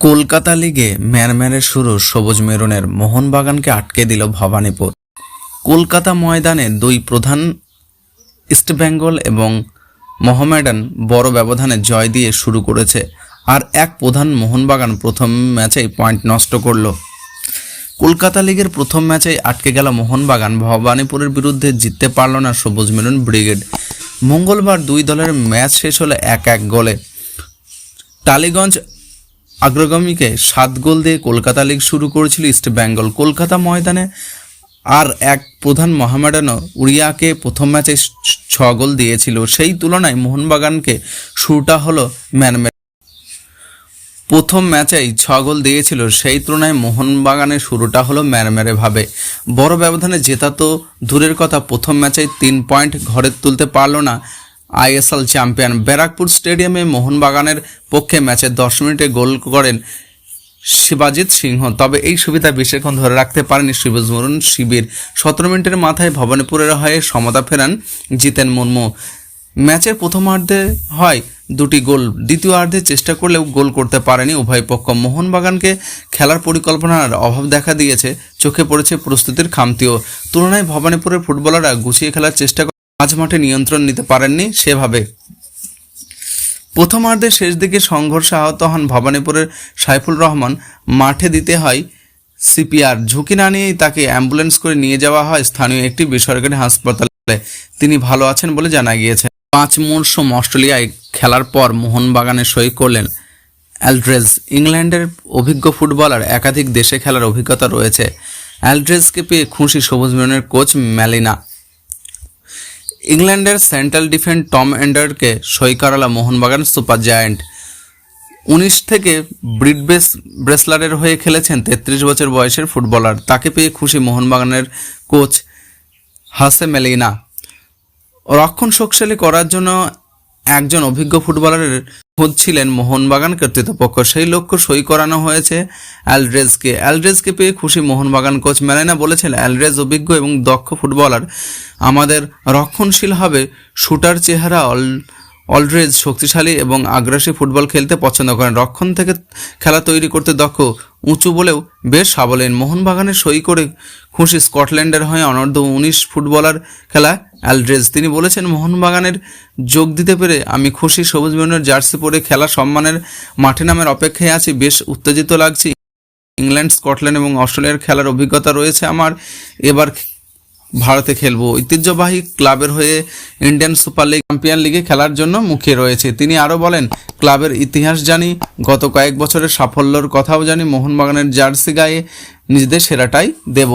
কলকাতা লিগে ম্যারম্যারে শুরু সবুজ মেরুনের মোহনবাগানকে আটকে দিল ভবানীপুর। কলকাতা ময়দানে দুই প্রধান ইস্টবেঙ্গল এবং মোহামেডান বড় ব্যবধানে জয় দিয়ে শুরু করেছে, আর এক প্রধান মোহনবাগান প্রথম ম্যাচেই পয়েন্ট নষ্ট করল। কলকাতা লিগের প্রথম ম্যাচেই আটকে গেল মোহনবাগান, ভবানীপুরের বিরুদ্ধে জিততে পারল না সবুজ মেরুন ব্রিগেড। মঙ্গলবার দুই দলের ম্যাচ শেষ হলো এক এক গোলে। টালিগঞ্জ অগ্রগামীকে সাত গোল দিয়ে কলকাতা লিগ শুরু করেছিল ইস্ট বেঙ্গল। কলকাতা ময়দানে আর এক প্রধান মোহামেডানও উড়িয়াকে প্রথম ম্যাচে ছ গোল দিয়েছিল। সেই তুলনায় মোহনবাগানকে শুরুটা হলো ম্যানমে প্রথম ম্যাচেই ছ গোল দিয়েছিল। সেই তুলনায় মোহনবাগানের শুরুটা হলো ভাবে। বড় ব্যবধানে জেতা তো দূরের কথা। প্রথম ম্যাচেই তিন পয়েন্ট ঘরে তুলতে পারল না আইএসএল চ্যাম্পিয়ন ব্যারাকপুর স্টেডিয়ামে মোহনবাগানের পক্ষে ম্যাচের দশ মিনিটে গোল করেন শিবাজিৎ সিংহ। তবে এই সুবিধা বেশিক্ষণ ধরে রাখতে পারেনি সবুজ মরুন শিবির। সতেরো মিনিটের মাথায় ভবানীপুরের হয়ে সমতা ফেরান জিতেন মুর্মু। ম্যাচের প্রথমার্ধে হয় দুটি গোল, দ্বিতীয়ার্ধে চেষ্টা করলেও গোল করতে পারেনি উভয় পক্ষ। মোহনবাগানকে খেলার পরিকল্পনার অভাব দেখা দিয়েছে, চোখে পড়েছে প্রস্তুতির খামতিও। তুলনায় ভবানীপুরের ফুটবলাররা গুছিয়ে খেলার চেষ্টা করে মাঝ মাঠে নিয়ন্ত্রণ নিতে পারেননি সেভাবে। প্রথমার্ধের শেষ দিকে সংঘর্ষে আহত হন ভবানীপুরের সাইফুল রহমান। মাঠে দিতে হয় সিপিআর। ঝুঁকি না নিয়েই তাকে অ্যাম্বুলেন্স করে নিয়ে যাওয়া হয় স্থানীয় একটি বেসরকারি হাসপাতালে। তিনি ভালো আছেন বলে জানা গিয়েছে। পাঁচ মরশুম অস্ট্রেলিয়ায় খেলার পর মোহনবাগানে সই করলেন অ্যালড্রেজ। ইংল্যান্ডের অভিজ্ঞ ফুটবলার একাধিক দেশে খেলার অভিজ্ঞতা রয়েছে। অ্যালড্রেজকে পেয়ে খুশি সবুজ মেরুনের কোচ ম্যালিনা। ইংল্যান্ডের সেন্ট্রাল ডিফেন্ড টম অ্যান্ডারকে সই করালা মোহনবাগান সুপার জায়ান্ট। উনিশ থেকে ব্রিড বেস ব্রেসলারের হয়ে খেলেছেন তেত্রিশ বছর বয়সের ফুটবলার। তাকে পেয়ে খুশি মোহনবাগানের কোচ হাসে মেলিনা। রক্ষণ শক্তিশালী করার জন্য একজন অভিজ্ঞ ফুটবলারের খোঁজ ছিলেন মোহনবাগান কর্তৃপক্ষ। সেই লক্ষ্য সই করানো হয়েছে অ্যালড্রেজকে। অ্যালড্রেজকে পেয়ে খুশি মোহনবাগান কোচ মেলেনা বলেছেন, অ্যালড্রেজ অভিজ্ঞ এবং দক্ষ ফুটবলার। আমাদের রক্ষণশীল হবে। শুটার চেহারা অল অলড্রেজ শক্তিশালী এবং আগ্রাসী ফুটবল খেলতে পছন্দ করেন। রক্ষণ থেকে খেলা তৈরি করতে দক্ষ, উঁচু বলেও বেশ সাবলীন মোহনবাগানে সই করে খুশি স্কটল্যান্ডের হয়ে অনর্ধ উনিশ ফুটবলার খেলা অ্যালড্রেজ। তিনি বলেছেন, মোহনবাগানের যোগ দিতে পেরে আমি খুশি। সবুজ বর্ণের জার্সি পরে খেলা সম্মানের মাঠে নামের অপেক্ষায় আছি। বেশ উত্তেজিত লাগছি। ইংল্যান্ড, স্কটল্যান্ড এবং অস্ট্রেলিয়ার খেলার অভিজ্ঞতা রয়েছে আমার। এবার ভারতে খেলব। ঐতিহ্যবাহী ক্লাবের হয়ে ইন্ডিয়ান সুপার লিগ, চ্যাম্পিয়ন লিগে খেলার জন্য মুখে রয়েছে। তিনি আরও বলেন, ক্লাবের ইতিহাস জানি, গত কয়েক বছরের সাফল্যর কথাও জানি, মোহনবাগানের জার্সি গায়ে নিজেদের সেরাটাই দেব।